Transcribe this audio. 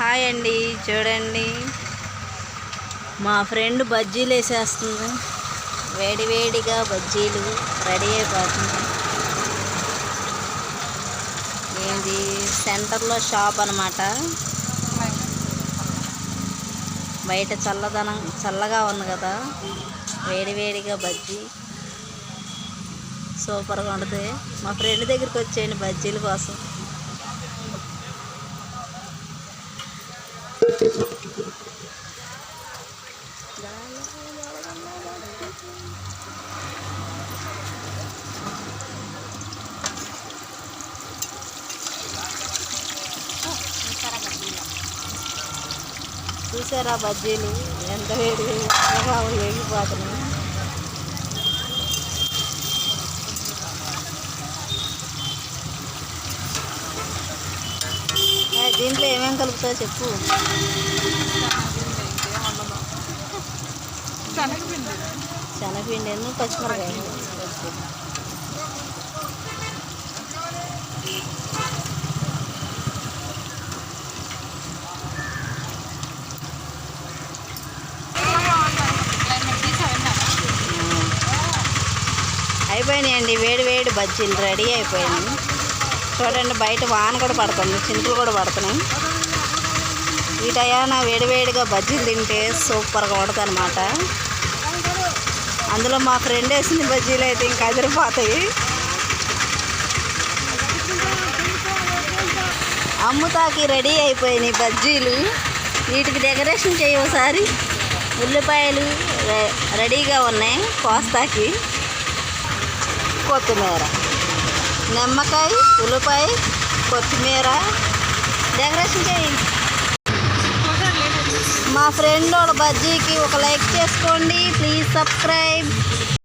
Hi అండి చూడండి. మా ఫ్రెండ్ బజ్జీలు వేసేస్తుంది. వేడివేడిగా బజ్జీలు రెడీ అయిపోతుంది ఏంది? సెంటర్లో షాప్ అనమాట బయట చల్లదనం చల్లగా ఉంది కదా. వేడివేడిగా బజ్జీ. సూపర్గా ఉంటుంది. మా ఫ్రెండ్ దగ్గరికి వచ్చేయండి బజ్జీల కోసం. చూసారా బజ్జీలు ఎంత వేడి వేడిగా వేగిపోతున్నాయి దీంట్లో ఏమేమి కలుపుతావు చెప్పు. శనగపిండి శనగపిండి ఎన్ని పచ్చిమిరకాయ అయిపోయినాయండి వేడి వేడి బజ్జీలు రెడీ అయిపోయినాయి. చూడండి బయట వాన కూడా పడుతుంది చినుకులు కూడా పడుతున్నాయి. ఈ టయాన వేడివేడిగా బజ్జీలు తింటే సూపర్గా ఉంటుంది అనమాట అందులో మా ఫ్రెండ్ వేసిన బజ్జీలు అయితే ఇంకా అదిరిపోతాయి. అమ్ముతాకి రెడీ అయిపోయినాయి బజ్జీలు. వీటికి డెకరేషన్ చేయి ఒకసారి. ఉల్లిపాయలు రె- రెడీగా ఉన్నాయి కోస్తాకి. కొత్తిమీర. నిమ్మకాయ ఉల్లిపాయ కొత్తిమీర. డెకరేషన్ చేయండి మా ఫ్రెండ్ వాళ్ళ బజ్జీకి ఒక లైక్ చేసుకోండి. Please subscribe